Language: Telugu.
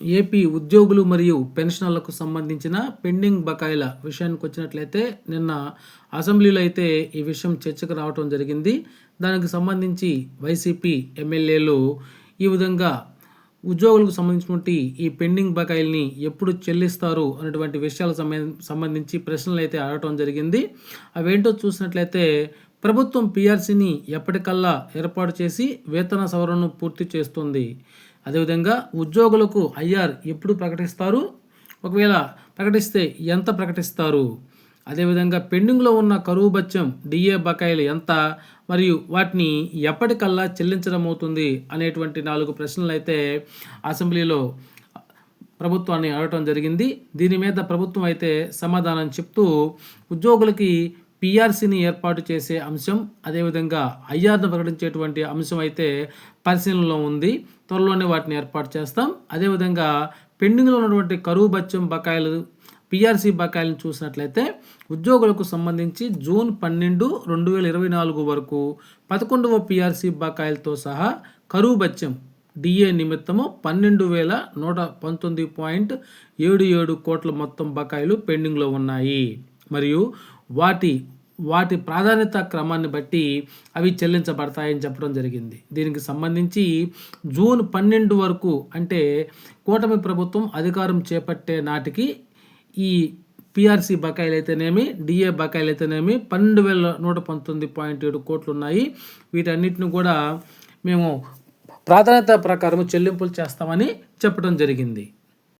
ఏపీ ఉద్యోగులు మరియు పెన్షనర్లకు సంబంధించిన పెండింగ్ బకాయిల విషయానికి వచ్చినట్లయితే నిన్న అసెంబ్లీలో అయితే ఈ విషయం చర్చకు రావటం జరిగింది. దానికి సంబంధించి వైసీపీ ఎమ్మెల్యేలు ఈ విధంగా ఉద్యోగులకు సంబంధించినటువంటి ఈ పెండింగ్ బకాయిల్ని ఎప్పుడు చెల్లిస్తారు అనేటువంటి విషయాలకు సంబంధించి ప్రశ్నలు అయితే అడగటం జరిగింది. అవేంటో చూసినట్లయితే ప్రభుత్వం పిఆర్సీని ఎప్పటికల్లా ఏర్పాటు చేసి వేతన సవరణను పూర్తి చేస్తుంది. అదేవిధంగా ఉద్యోగులకు ఐఆర్ ఎప్పుడు ప్రకటిస్తారు? ఒకవేళ ప్రకటిస్తే ఎంత ప్రకటిస్తారు? అదేవిధంగా పెండింగ్లో ఉన్న కరువు బత్యం డిఏ బకాయిలు ఎంత? మరియు వాటిని ఎప్పటికల్లా చెల్లించడం అవుతుంది అనేటువంటి నాలుగు ప్రశ్నలు అయితే అసెంబ్లీలో ప్రభుత్వాన్ని అడగటం జరిగింది. దీని మీద ప్రభుత్వం అయితే సమాధానం చెప్తూ ఉద్యోగులకి పిఆర్సీని ఏర్పాటు చేసే అంశం అదేవిధంగా ఐఆర్ను ప్రకటించేటువంటి అంశం అయితే పరిశీలనలో ఉంది. త్వరలోనే వాటిని ఏర్పాటు చేస్తాం. అదేవిధంగా పెండింగ్లో ఉన్నటువంటి కరువు బత్యం బకాయిలు పిఆర్సీ బకాయిలను చూసినట్లయితే ఉద్యోగులకు సంబంధించి జూన్ పన్నెండు రెండు వేల ఇరవై నాలుగు వరకు పదకొండవ పిఆర్సీ బకాయిలతో సహా కరువు బత్యం డిఏ నిమిత్తము పన్నెండు వేల నూట పంతొమ్మిది పాయింట్ ఏడు ఏడు కోట్ల మొత్తం బకాయిలు పెండింగ్లో ఉన్నాయి. మరియు వాటి వాటి ప్రాధాన్యత క్రమాన్ని బట్టి అవి చెల్లించబడతాయని చెప్పడం జరిగింది. దీనికి సంబంధించి జూన్ పన్నెండు వరకు అంటే కూటమి ప్రభుత్వం అధికారం చేపట్టే నాటికి ఈ పిఆర్సీ బకాయిలు అయితేనేమి డిఏ బకాయిలు అయితేనేమి పన్నెండు వేల నూట పంతొమ్మిది పాయింట్ ఏడు కోట్లు ఉన్నాయి. వీటన్నిటిని కూడా మేము ప్రాధాన్యత ప్రకారం చెల్లింపులు చేస్తామని చెప్పడం జరిగింది.